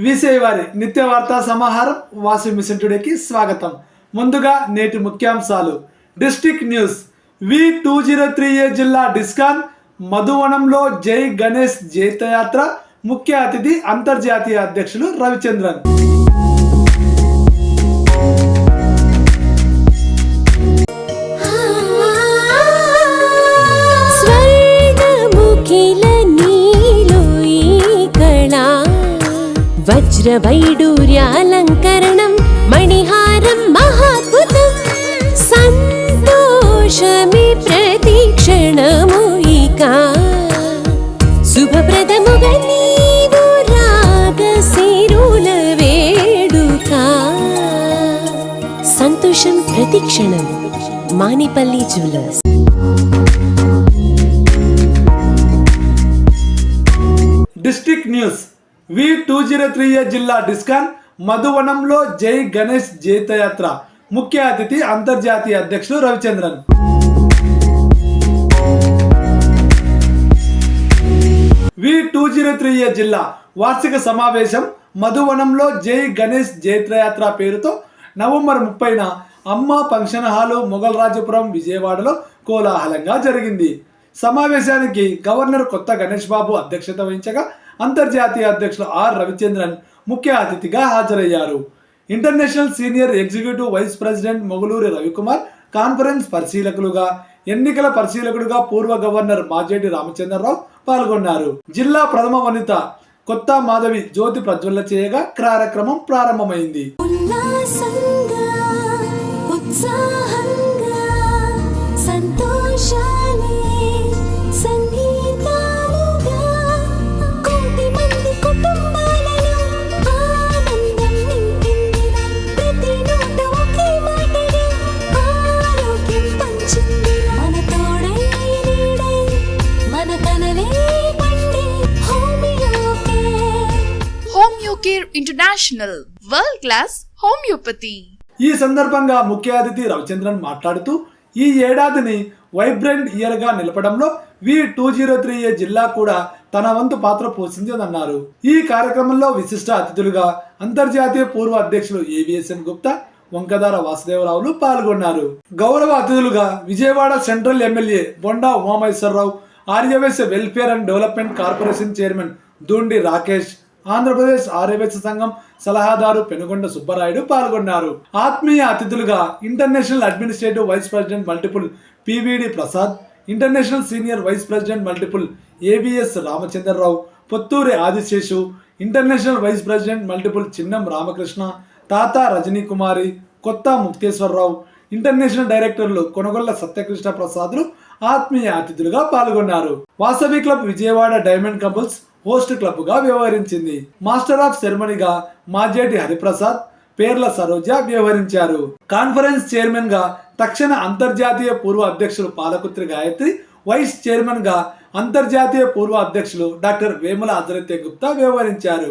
విసే వారి నిత్య వార్తా సమాహారం వాసు మిషన్ టుడేకి స్వాగతం. ముందుగా నేటి ముఖ్యాంశాలు. District news. V two zero three A జిల్లా డిస్కాన్ మధువనంలో జై గణేష్ జైతయాత్ర ముఖ్య అతిథి అంతర్జాతీయ అధ్యక్షులు రవిచంద్రన్. വജ്രവൈഡൂര്യാലങ്കരണം മണിഹാരം മഹാത്ഭുതം സന്തോഷമേ പ്രതീക്ഷണമൂയിക ശുഭപ്രദമുക നീവു രാഗസിരുല വേടുക സന്തോഷം പ്രതീക്ഷണം Manepalli jewellers. District news. V two zero three A జిల్లా డిస్కాన్ మధువనంలో జై గణేష్ జీతయాత్ర. ముఖ్య అతిథి అంతర్జాతీయ అధ్యక్షుడు Ravichandran. V two zero three A జిల్లా వార్షిక సమావేశం మధువనంలో జై గణేష్ జైత్రయాత్ర పేరుతో నవంబర్ ముప్పైన అమ్మ ఫంక్షన్ హాలు మొఘల్ రాజపురం విజయవాడలో కోలాహలంగా జరిగింది. సమావేశానికి గవర్నర్ కొత్త గణేష్ బాబు అధ్యక్షత వహించగా అంతర్జాతీయ అధ్యక్షులు ఆర్ రవిచంద్రన్ ముఖ్య అతిథిగా హాజరయ్యారు. International senior executive vice president Moguluri Ravikumar conference పరిశీలకులుగా ఎన్నికల పరిశీలకుడుగా పూర్వ గవర్నర్ మాజేటి రామచంద్రరావు పాల్గొన్నారు. జిల్లా ప్రథమ వనిత కొత్త మాధవి జ్యోతి ప్రజ్వల్ల చేయగా కార్యక్రమం ప్రారంభమైంది. International world class homeopathy. ఈ సందర్భంగా ముఖ్య అతిథి రవిచంద్రన్ మాట్లాడుతూ ఈ ఏడాదిని వైబ్రెంట్ ఇయర్గా నిలపడంలో V two zero three A జిల్లా కూడా తన వంతు పాత్ర పోషించిందన్నారు. ఈ కార్యక్రమంలో విశిష్ట అతిథులుగా అంతర్జాతీయ పూర్వ అధ్యక్షులు ఏవిఎస్ఎన్ గుప్తా వంకదార వాసుదేవరావులు పాల్గొన్నారు. గౌరవ అతిథులుగా Vijayawada central MLA Bonda Umamaheswararao Aryavysya welfare and development corporation chairman Dundi Rakesh Andhra Pradesh Aryavysya Sangham సలహాదారు పెనుగొండ సుబ్బరాయుడు పాల్గొన్నారు. ఆత్మీయ అతిథులుగా international administrative vice president multiple PVD Prasad international senior vice president multiple ABS Ramachandrarao Potturi Adiseshu international vice president multiple Chinnam Ramakrishna Tata Rajani కుమారి కొత్త Mukteswararao international డైరెక్టర్లు కొనగొల్ల సత్యకృష్ణ ప్రసాద్లు ఆత్మీయ అతిథులుగా పాల్గొన్నారు. Vasavi club Vijayawada diamond couples host క్లబ్గా వ్యవహరించింది. మాస్టర్ ఆఫ్ సెరమనీగా మాజేటి హరిప్రసాద్ పేర్ల సరోజ వ్యవహరించారు. Conference చైర్మన్గా తక్షణ అంతర్జాతీయ పూర్వ అధ్యక్షులు పాలకుత్రి గాయత్రి వైస్ చైర్మన్గా అంతర్జాతీయ పూర్వ అధ్యక్షులు డాక్టర్ వేముల అజరత్య గుప్తా వ్యవహరించారు.